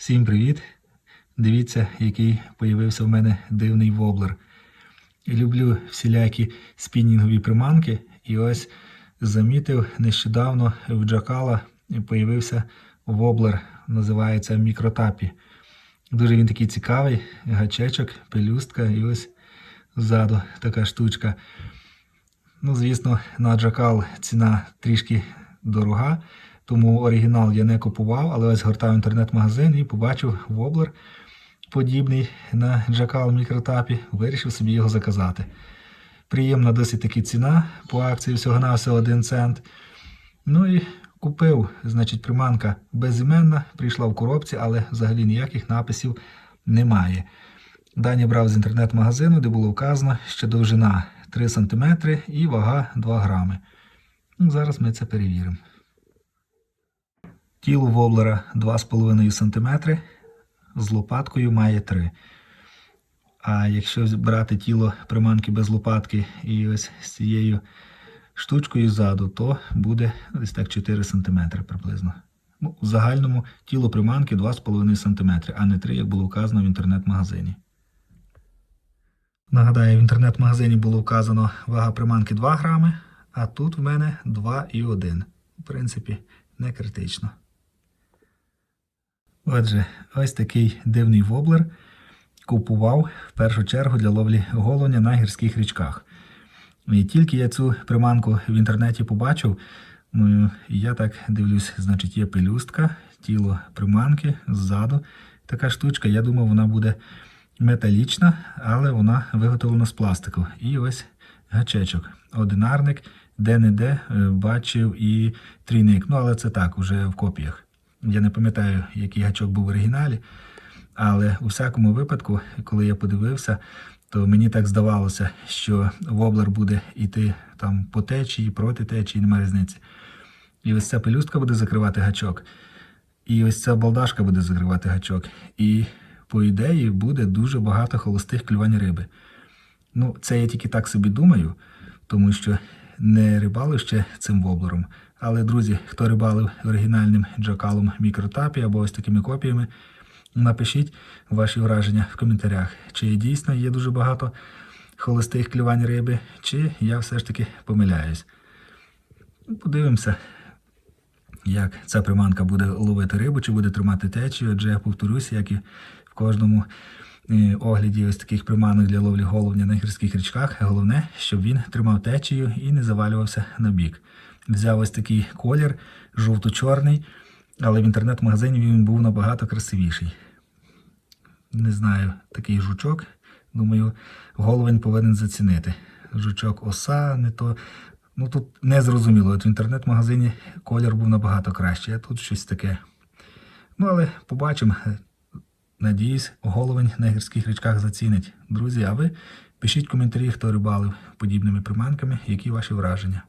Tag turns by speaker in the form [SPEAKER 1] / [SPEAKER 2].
[SPEAKER 1] Всім привіт! Дивіться, який появився в мене дивний воблер. Люблю всілякі спінінгові приманки, і ось замітив нещодавно в Джакала появився воблер, називається мікротапі. Дуже він такий цікавий, гачечок, пелюстка, і ось ззаду така штучка. Ну, звісно, на Джакал ціна трішки дорога, тому оригінал я не купував, але ось гортав інтернет-магазин і побачив воблер подібний на Джакал мікротапі, вирішив собі його заказати. Приємна досить таки ціна, по акції всього на всього 1 цент. Ну і купив, значить, приманка безіменна, прийшла в коробці, але взагалі ніяких написів немає. Дані брав з інтернет-магазину, де було вказано, що довжина 3 см і вага 2 грами. Ну, зараз ми це перевіримо. Тіло воблера 2,5 см, з лопаткою має 3. А якщо брати тіло приманки без лопатки і ось з цією штучкою ззаду, то буде десь так 4 см приблизно. Ну, в загальному тіло приманки 2,5 см, а не 3, як було вказано в інтернет-магазині. Нагадаю, в інтернет-магазині було вказано вага приманки 2 грами, а тут в мене 2,1. В принципі, не критично. Отже, ось такий дивний воблер купував в першу чергу для ловлі головня на гірських річках. І тільки я цю приманку в інтернеті побачив, ну, я так дивлюсь, значить, є пелюстка, тіло приманки ззаду. Така штучка, я думав, вона буде металічна, але вона виготовлена з пластику. І ось гачечок. Одинарник, де-не-де е, бачив і трійник. Ну, але це так, уже в копіях. Я не пам'ятаю, який гачок був в оригіналі. Але у всякому випадку, коли я подивився, то мені так здавалося, що воблер буде йти там по течії, проти течії, немає різниці. І ось ця пелюстка буде закривати гачок. І ось ця балдашка буде закривати гачок. І, по ідеї, буде дуже багато холостих клювань риби. Ну, це я тільки так собі думаю, тому що не рибалив ще цим воблером. Але, друзі, хто рибалив оригінальним джакалом мікротапі або ось такими копіями, напишіть ваші враження в коментарях, чи дійсно є дуже багато холостих клювань риби, чи я все ж таки помиляюсь. Подивимося, як ця приманка буде ловити рибу, чи буде тримати течію, адже я повторюся, як і в кожному огляді ось таких приманок для ловлі головня на гірських річках. Головне, щоб він тримав течію і не завалювався на бік. Взяв ось такий колір, жовто-чорний, але в інтернет-магазині він був набагато красивіший. Не знаю, такий жучок. Думаю, головень повинен зацінити. Жучок оса, не то. Ну тут не зрозуміло. От в інтернет-магазині колір був набагато кращий, а тут щось таке. Ну, але побачимо. Надіюсь, головень на гірських річках зацінить. Друзі, а ви пишіть коментарі, хто рибалив подібними приманками, які ваші враження.